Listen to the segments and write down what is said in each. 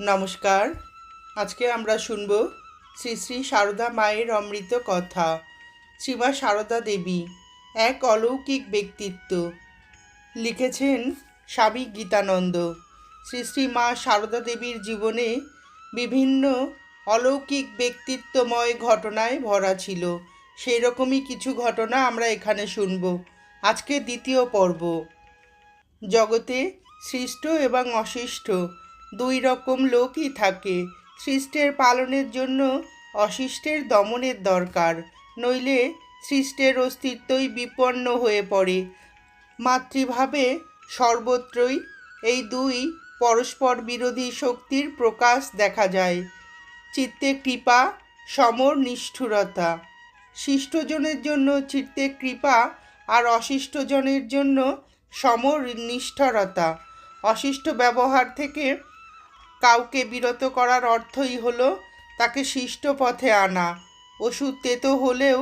নমস্কার। আজকে আমরা শুনব শ্রী শ্রী সারদা মায়ের অমৃত কথা। শ্রীমা সারদা দেবী, এক অলৌকিক ব্যক্তিত্ব। লিখেছেন স্বামী গীতানন্দ। শ্রী শ্রী মা সারদা দেবীর জীবনে বিভিন্ন অলৌকিক ব্যক্তিত্বময় ঘটনায় ভরা ছিল। সেই রকমই কিছু ঘটনা আমরা এখানে শুনব। আজকে দ্বিতীয় পর্ব। জগতে সৃষ্ট এবং অসৃষ্ট দুই রকম লোকই থাকে। সৃষ্টের পালনের জন্য অশিষ্টের দমনের দরকার, নইলে সৃষ্টের অস্তিত্বই বিপন্ন হয়ে পড়ে। মাতৃভাবে সর্বত্রই এই দুই পরস্পর বিরোধী শক্তির প্রকাশ দেখা যায়। চিত্তে কৃপা, সমর নিষ্ঠুরতা। শিষ্টজনের জন্য চিত্তে কৃপা আর অশিষ্টজনের জন্য সমর নিষ্ঠরতা। অশিষ্ট ব্যবহার থেকে কাউকে বিরত করার অর্থই হলো তাকে শিষ্ট পথে আনা। ওষুধ তেতো হলেও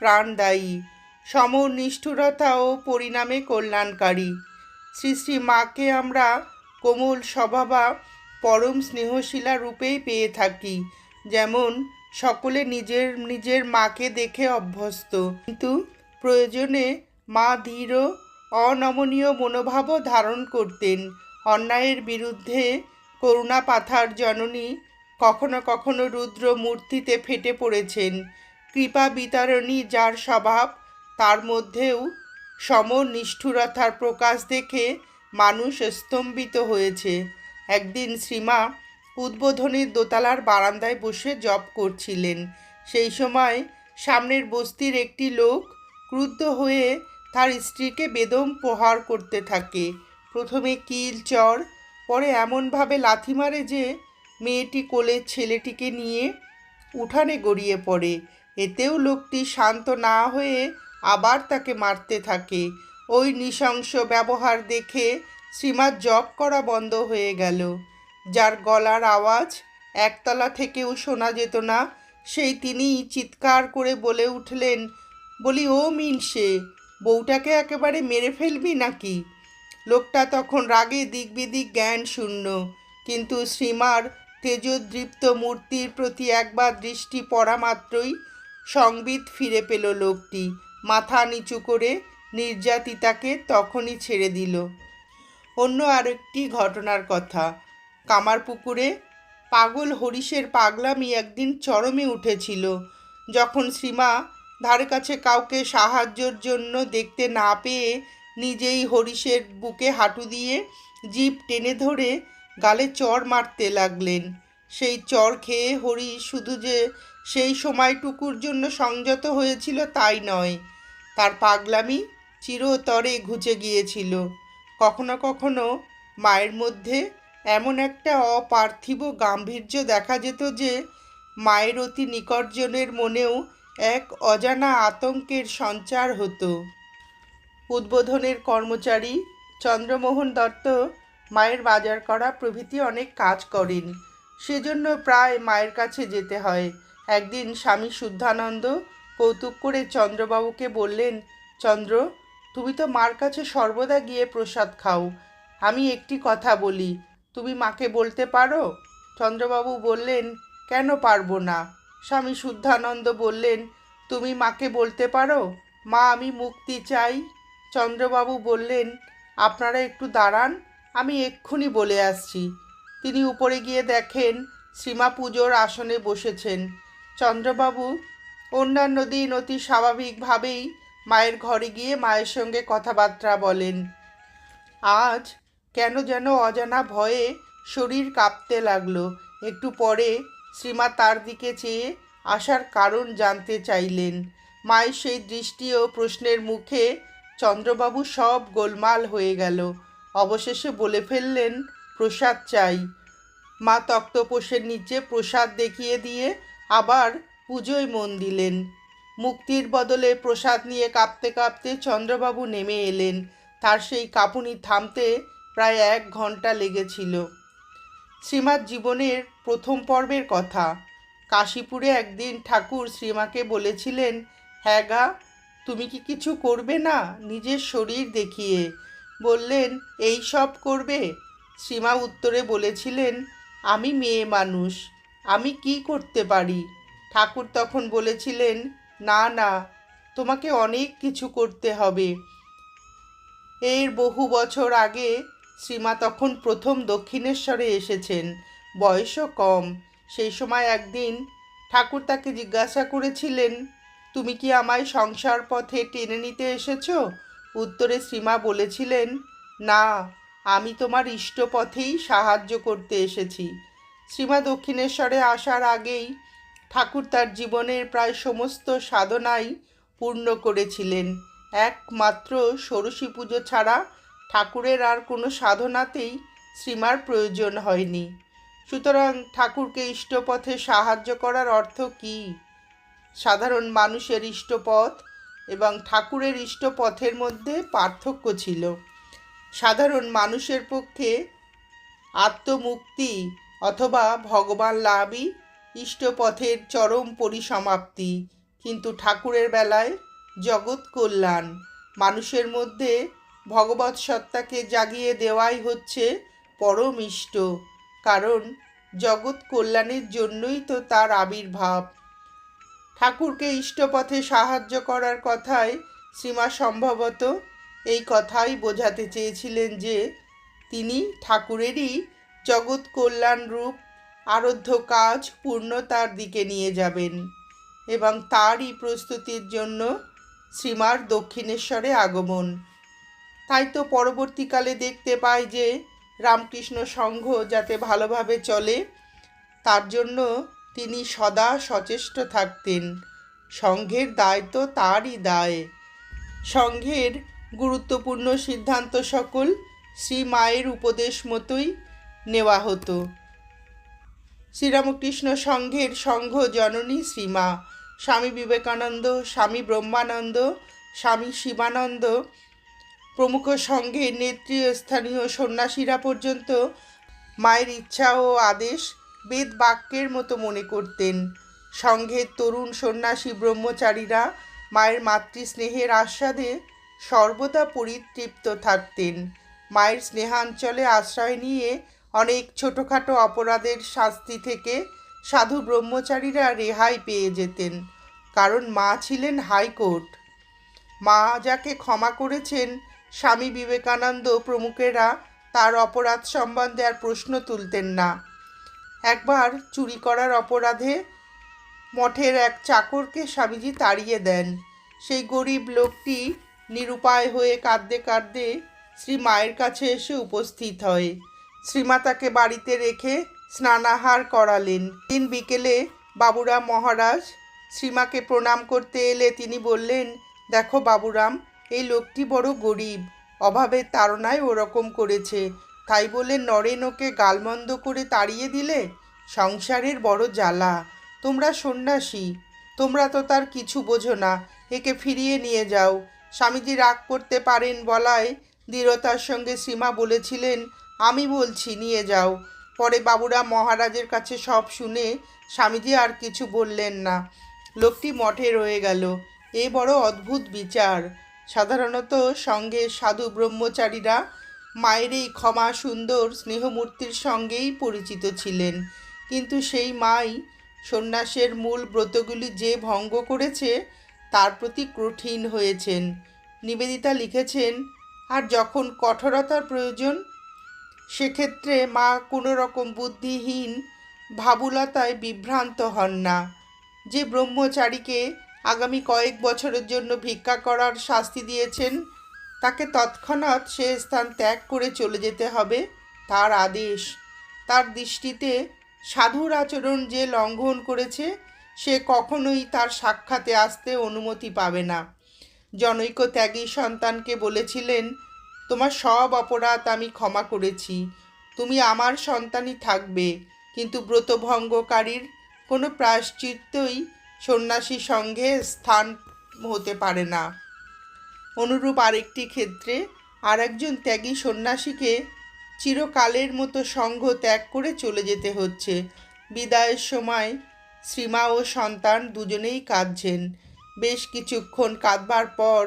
প্রাণদায়ী সম নিষ্ঠুরতা ও পরিণামে কল্যাণকারী। শ্রী শ্রী মাকে আমরা কোমল স্বভাবা পরম স্নেহশীলা রূপেই পেয়ে থাকি, যেমন সকলে নিজের নিজের মাকে দেখে অভ্যস্ত। কিন্তু প্রয়োজনে মা ধীর, অনমনীয় মনোভাবও ধারণ করতেন। অন্যায়ের বিরুদ্ধে করুণা পাথার জননী কখনো কখনো রুদ্র মূর্তিতে ফেটে পড়েছেন। কৃপা বিতরণী যার স্বভাব, তার মধ্যেও সম নিষ্ঠুরতার প্রকাশ দেখে মানুষ স্তম্ভিত হয়েছে। একদিন শ্রীমা উদ্বোধনের দোতলার বারান্দায় বসে জপ করছিলেন। সেই সময় সামনের বস্তির একটি লোক ক্রুদ্ধ হয়ে তার স্ত্রীকে বেদম প্রহার করতে থাকে। প্রথমে কিল চর পরে এমনভাবে লাথি মারে যে মেয়েটি কোলে ছেলেটিকে নিয়ে উঠানে গড়িয়ে পড়ে। এতেও লোকটি শান্ত না হয়ে আবার তাকে মারতে থাকে। ওই নৃশংস ব্যবহার দেখে শ্রীমার জপ করা বন্ধ হয়ে গেল। যার গলার আওয়াজ একতলা থেকেও শোনা যেত না, সেই তিনি চিৎকার করে বলে উঠলেন, বলি, ও মিনসে, বউটাকে একেবারে মেরে ফেলবি নাকি? লোকটা তখন রাগে দিকবিদিক জ্ঞান শূন্য। কিন্তু শ্রীমার তেজোদৃপ্ত মূর্তির প্রতি একবার দৃষ্টি পড়া মাত্রই সংবিত ফিরে পেল লোকটি। মাথা নিচু করে নির্যাতিতাকে তখনই ছেড়ে দিল। অন্য আরেকটি ঘটনার কথা। কামারপুকুরে পাগল হরিশের পাগলামি একদিন চরমে উঠেছিল। যখন শ্রীমা ধারে কাছে কাউকে সাহায্যর জন্য দেখতে না পেয়ে নিজেই হরিশের বুকে হাঁটু দিয়ে জিপ টেনে ধরে গালে চর মারতে লাগলেন। সেই চর খেয়ে হরি শুধু যে সেই সময়টুকুর জন্য সংযত হয়েছিল তাই নয়, তার পাগলামি চিরতরে ঘুচে গিয়েছিল। কখনো কখনো মায়ের মধ্যে এমন একটা অপার্থিব গাম্ভীর্য দেখা যেত যে মায়ের অতি নিকটজনের মনেও এক অজানা আতঙ্কের সঞ্চার হতো। উদ্বোধনের কর্মচারী চন্দ্রমোহন দত্ত মায়ের বাজার করা প্রভৃতি অনেক কাজ করেন। সেজন্য প্রায় মায়ের কাছে যেতে হয়। একদিন স্বামী শুদ্ধানন্দ কৌতুক করে চন্দ্রবাবুকে বললেন, চন্দ্র, তুমি তো মার কাছে সর্বদা গিয়ে প্রসাদ খাও। আমি একটি কথা বলি, তুমি মাকে বলতে পারো? চন্দ্রবাবু বললেন, কেন পারব না? স্বামী শুদ্ধানন্দ বললেন, তুমি মাকে বলতে পারো? মা, আমি মুক্তি চাই। চন্দ্রবাবু বললেন, আপনারা একটু দাঁড়ান, আমি এক্ষুনি বলে আসছি। তিনি উপরে গিয়ে দেখেন শ্রীমা পুজোর আসনে বসেছেন। চন্দ্রবাবু অন্যান্য দিন অতি স্বাভাবিকভাবেই মায়ের ঘরে গিয়ে মায়ের সঙ্গে কথাবার্তা বলেন। আজ কেন যেন অজানা ভয়ে শরীর কাঁপতে লাগল। একটু পরে শ্রীমা তার দিকে চেয়ে আসার কারণ জানতে চাইলেন। মায়ের সেই দৃষ্টি ও প্রশ্নের মুখে চন্দ্রবাবু সব গোলমাল হয়ে গেল। অবশেষে বলে ফেললেন, প্রসাদ চাই। মা তক্তপোষের নিচে প্রসাদ দেখিয়ে দিয়ে আবার পুজোয় মন দিলেন। মুক্তির বদলে প্রসাদ নিয়ে কাঁপতে কাঁপতে চন্দ্রবাবু নেমে এলেন। তার সেই কাঁপুনি থামতে প্রায় এক ঘণ্টা লেগেছিল। শ্রীমার জীবনের প্রথম পর্বের কথা। কাশীপুরে একদিন ঠাকুর শ্রীমাকে বলেছিলেন হ্যাঁ গা তুমি কি কিছু করবে না নিজের শরীর দেখিয়ে? বললেন, এই সব করবে? সীমা উত্তরে বলেছিলেন, আমি মেয়ে মানুষ, আমি কি করতে পারি? ঠাকুর তখন বলেছিলেন, না না, তোমাকে অনেক কিছু করতে হবে। এর বহু বছর আগে শ্রীমা তখন প্রথম দক্ষিণেশ্বরে এসেছেন, বয়সও কম। সেই সময় একদিন ঠাকুর তাকে জিজ্ঞাসা করেছিলেন তুমি কি আমায় সংসার পথে টেনে নিতে এসেছ? উত্তরে শ্রীমা বলেছিলেন, না, আমি তোমার ইষ্টপথেই সাহায্য করতে এসেছি। শ্রীমা দক্ষিণেশ্বরে আসার আগেই ঠাকুর তার জীবনের প্রায় সমস্ত সাধনাই পূর্ণ করেছিলেন। একমাত্র ষোড়শী পুজো ছাড়া ঠাকুরের আর কোনো সাধনাতেই শ্রীমার প্রয়োজন হয়নি। সুতরাং ঠাকুরকে ইষ্টপথে সাহায্য করার অর্থ কী? সাধারণ মানুষের ইষ্টপথ এবং ঠাকুরের ইষ্টপথের মধ্যে পার্থক্য ছিল। সাধারণ মানুষের পক্ষে আত্মমুক্তি অথবা ভগবান লাভই ইষ্টপথের চরম পরিসমাপ্তি। কিন্তু ঠাকুরের বেলায় জগৎ কল্যাণ, মানুষের মধ্যে ভগবত সত্তাকে জাগিয়ে দেওয়াই হচ্ছে পরম ইষ্ট। কারণ জগৎ কল্যাণের জন্যই তো তার আবির্ভাব। ঠাকুরকে ইষ্টপথে সাহায্য করার কথায় শ্রীমা সম্ভবত এই কথাই বোঝাতে চেয়েছিলেন যে তিনি ঠাকুরেরই জগৎ কল্যাণ রূপ, আরাধ্য কাজ পূর্ণতার দিকে নিয়ে যাবেন এবং তারই প্রস্তুতির জন্য শ্রীমার দক্ষিণেশ্বরে আগমন। তাই তো পরবর্তীকালে দেখতে পাই যে রামকৃষ্ণ সংঘ যাতে ভালোভাবে চলে, তার জন্য তিনি সদা সচেষ্ট থাকতেন। সংঘের দায় তো তারই দায়। সংঘের গুরুত্বপূর্ণ সিদ্ধান্ত সকল শ্রী মায়ের উপদেশ মতোই নেওয়া হতো। শ্রীরামকৃষ্ণ সংঘের সংঘ জননী শ্রীমা, স্বামী বিবেকানন্দ, স্বামী ব্রহ্মানন্দ, স্বামী শিবানন্দ প্রমুখ সংঘের নেতৃস্থানীয় সন্ন্যাসীরা পর্যন্ত মায়ের ইচ্ছা ও আদেশ বেদ বাক্যের মতো মনে করতেন। সংঘের তরুণ সন্ন্যাসী ব্রহ্মচারীরা মায়ের মাতৃস্নেহের আস্বাদে সর্বদা পরিতৃপ্ত থাকতেন। মায়ের স্নেহাঞ্চলে আশ্রয় নিয়ে অনেক ছোটোখাটো অপরাধের শাস্তি থেকে সাধু ব্রহ্মচারীরা রেহাই পেয়ে যেতেন, কারণ মা ছিলেন হাইকোর্ট। মা যাকে ক্ষমা করেছেন, স্বামী বিবেকানন্দ প্রমুখেরা তার অপরাধ সম্বন্ধে আর প্রশ্ন তুলতেন না। একবার চুরি করার অপরাধে মঠের এক চাকরকে স্বামীজি তাড়িয়ে দেন। সেই গরিব লোকটি নিরুপায় হয়ে কাঁদতে কাঁদতে শ্রী মায়ের কাছে এসে উপস্থিত হয়। শ্রীমা তাকে বাড়িতে রেখে স্নানাহার করালেন। দিন বিকেলে বাবুরাম মহারাজ শ্রীমাকে প্রণাম করতে এলে তিনি বললেন, দেখো বাবুরাম, এই লোকটি বড় গরিব। অভাবের তাড়নায় ওরকম করেছে। তাই বলে নরেন ওকে গালমন্দ করে তাড়িয়ে দিলে? সংসারের বড় জ্বালা। তোমরা সন্ন্যাসী, তোমরা তো তার কিছু বোঝো না। একে ফিরিয়ে নিয়ে যাও। স্বামীজি রাগ করতে পারেন বলায় দৃঢ়তার সঙ্গে সীমা বলেছিলেন, আমি বলছি, নিয়ে যাও। পরে বাবুরা মহারাজের কাছে সব শুনে স্বামীজি আর কিছু বললেন না। লোকটি মঠে রয়ে গেল। এ বড় অদ্ভুত বিচার। সাধারণত সঙ্গে সাধু ব্রহ্মচারীরা মায়ের এই ক্ষমা সুন্দর স্নেহমূর্তির সঙ্গেই পরিচিত ছিলেন। কিন্তু সেই মাই সন্ন্যাসের মূল ব্রতগুলি যে ভঙ্গ করেছে, তার প্রতি কঠিন হয়েছেন। নিবেদিতা লিখেছেন, আর যখন কঠোরতার প্রয়োজন, সেক্ষেত্রে মা কোনো রকম বুদ্ধিহীন ভাবুলতায় বিভ্রান্ত হন না। যে ব্রহ্মচারীকে আগামী কয়েক বছরের জন্য ভিক্ষা করার শাস্তি দিয়েছেন তাকে তৎক্ষণাৎ সে স্থান ত্যাগ করে চলে যেতে হবে, তার আদেশ। তার দৃষ্টিতে সাধুর আচরণ যে লঙ্ঘন করেছে, সে কখনোই তার সাক্ষাতে আসতে অনুমতি পাবে না। জনৈক ত্যাগী সন্তানকে বলেছিলেন, তোমার সব অপরাধ আমি ক্ষমা করেছি। তুমি আমার সন্তানই থাকবে। কিন্তু ব্রতভঙ্গকারীর কোনো প্রায়শ্চিত্তই সন্ন্যাসী সঙ্গে স্থান হতে পারে না। অনুরূপ আরেকটি ক্ষেত্রে আর একজন ত্যাগী সন্ন্যাসীকে চিরকালের মতো সঙ্গ ত্যাগ করে চলে যেতে হচ্ছে। বিদায়ের সময় শ্রীমা ও সন্তান দুজনেই কাঁদছেন। বেশ কিছুক্ষণ কাঁদবার পর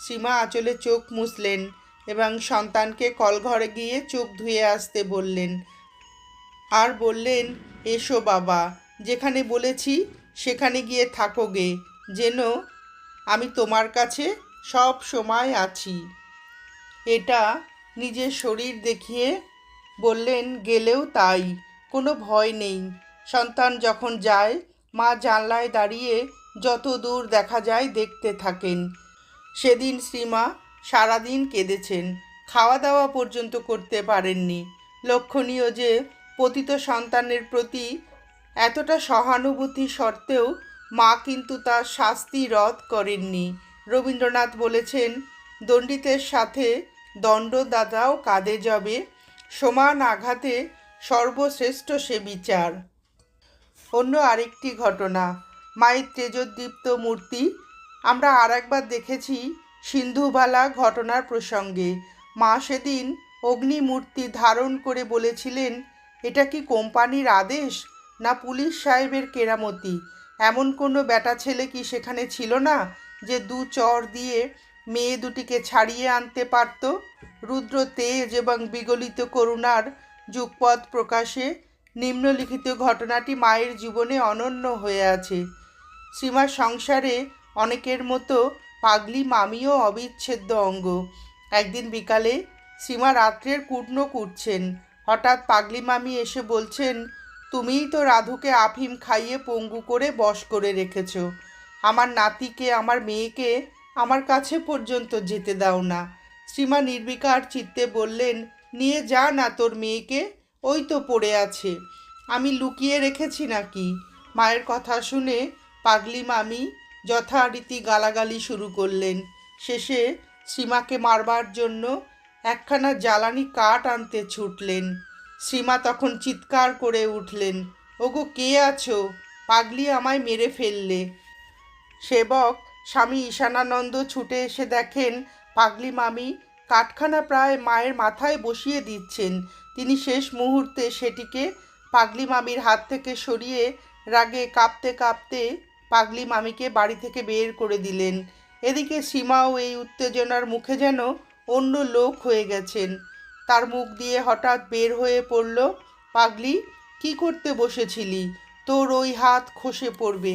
শ্রীমা আঁচলে চোখ মুছলেন এবং সন্তানকে কলঘরে গিয়ে চোখ ধুয়ে আসতে বললেন, আর বললেন, এসো বাবা, যেখানে বলেছি সেখানে গিয়ে থাকোগে যেন আমি তোমার কাছে সব সময় আছি। এটা নিজের শরীর দেখিয়ে বললেন, গেলেও তাই, কোনো ভয় নেই। সন্তান যখন যায়, মা জানলায় দাঁড়িয়ে যত দূর দেখা যায় দেখতে থাকেন। সেদিন শ্রীমা সারাদিন কেঁদেছেন খাওয়া দাওয়া পর্যন্ত করতে পারেননি। লক্ষণীয় যে পতিত সন্তানের প্রতি এতটা সহানুভূতি সত্ত্বেও মা কিন্তু তার শাস্তি রদ করেননি। রবীন্দ্রনাথ বলেছেন, দণ্ডিতের সাথে দণ্ডদাতাও কাঁধে যাবে, সমান আঘাতে সর্বশ্রেষ্ঠ সে বিচার। অন্য আরেকটি ঘটনা, মায়ের তেজোদ্দীপ্ত মূর্তি। আমরা আর একবার দেখেছি সিন্ধুবালা ঘটনার প্রসঙ্গে। মা সেদিন অগ্নিমূর্তি ধারণ করে বলেছিলেন, এটা কি কোম্পানির আদেশ না পুলিশ সাহেবের কেরামতি? এমন কোনো বেটা ছেলে কি সেখানে ছিল না? যে দু চর দিয়ে মেয়ে দুটিকে ছাড়িয়ে আনতে পারত, রুদ্র তেজ এবং বিগলিত করুণার যুগপথ প্রকাশে নিম্নলিখিত ঘটনাটি মায়ের জীবনে অনন্য হয়ে আছে। শ্রীমার সংসারে অনেকের মতো পাগলি মামিও অবিচ্ছেদ্য অঙ্গ। একদিন বিকালে সীমা রাত্রের কুটন কুটছেন হঠাৎ পাগলি মামি এসে বলছেন, তুমিই তো রাধুকে আফিম খাইয়ে পঙ্গু করে বশ করে রেখেছ। আমার নাতিকে, আমার মেয়েকে আমার কাছে পর্যন্ত যেতে দাও না। শ্রীমা নির্বিকার চিত্তে বললেন, নিয়ে যা না তোর মেয়েকে, ওই তো পড়ে আছে। আমি লুকিয়ে রেখেছি নাকি? মায়ের কথা শুনে পাগলি মামি যথারীতি গালাগালি শুরু করলেন। শেষে সীমাকে মারবার জন্য একখানা জ্বালানি কাঠ আনতে ছুটলেন। সীমা তখন চিৎকার করে উঠলেন, ওগো, কে আছো? পাগলি আমায় মেরে ফেললে। সেবক স্বামী ঈশানানন্দ ছুটে এসে দেখেন পাগলি মামি কাঠখানা প্রায় মায়ের মাথায় বসিয়ে দিচ্ছেন। তিনি শেষ মুহূর্তে সেটিকে পাগলি মামির হাত থেকে সরিয়ে রাগে কাঁপতে কাঁপতে পাগলি মামিকে বাড়ি থেকে বের করে দিলেন। এদিকে সীমাও এই উত্তেজনার মুখে যেন অন্য লোক হয়ে গেছেন। তার মুখ দিয়ে হঠাৎ বের হয়ে পড়ল, পাগলি, কি করতে বসেছিলি? তোর ওই হাত খসে পড়বে।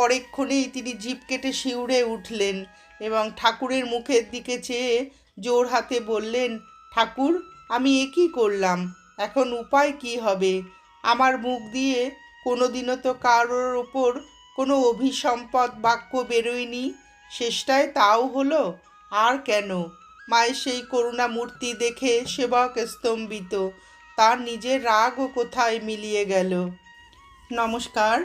পরেক্ষণেই তিনি জিপ কেটে শিউরে উঠলেন এবং ঠাকুরের মুখের দিকে চেয়ে জোর হাতে বললেন, ঠাকুর, আমি এ কী করলাম? এখন উপায় কি হবে? আমার মুখ দিয়ে কোনোদিনও তো কারোর ওপর কোনো অভিসম্পদ বাক্য বেরোয়নি। শেষটায় তাও হলো, আর কেন? মায়ের সেই করুণা মূর্তি দেখে সেবক স্তম্ভিত। তার নিজের রাগও কোথায় মিলিয়ে গেল? নমস্কার।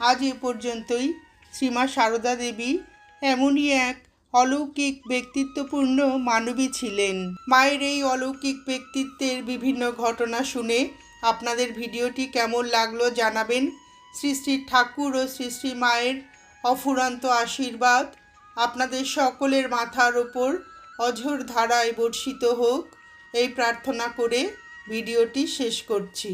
আজ এ পর্যন্তই। শ্রীমা সারদা দেবী এমনই এক অলৌকিক ব্যক্তিত্বপূর্ণ মানবী ছিলেন। মায়ের এই অলৌকিক ব্যক্তিত্বের বিভিন্ন ঘটনা শুনে আপনাদের ভিডিওটি কেমন লাগল জানাবেন। শ্রী শ্রী ঠাকুর ও শ্রী শ্রী মায়ের অফুরান্ত আশীর্বাদ আপনাদের সকলের মাথার ওপর অঝোর ধারায় বর্ষিত হোক, এই প্রার্থনা করে ভিডিওটি শেষ করছি।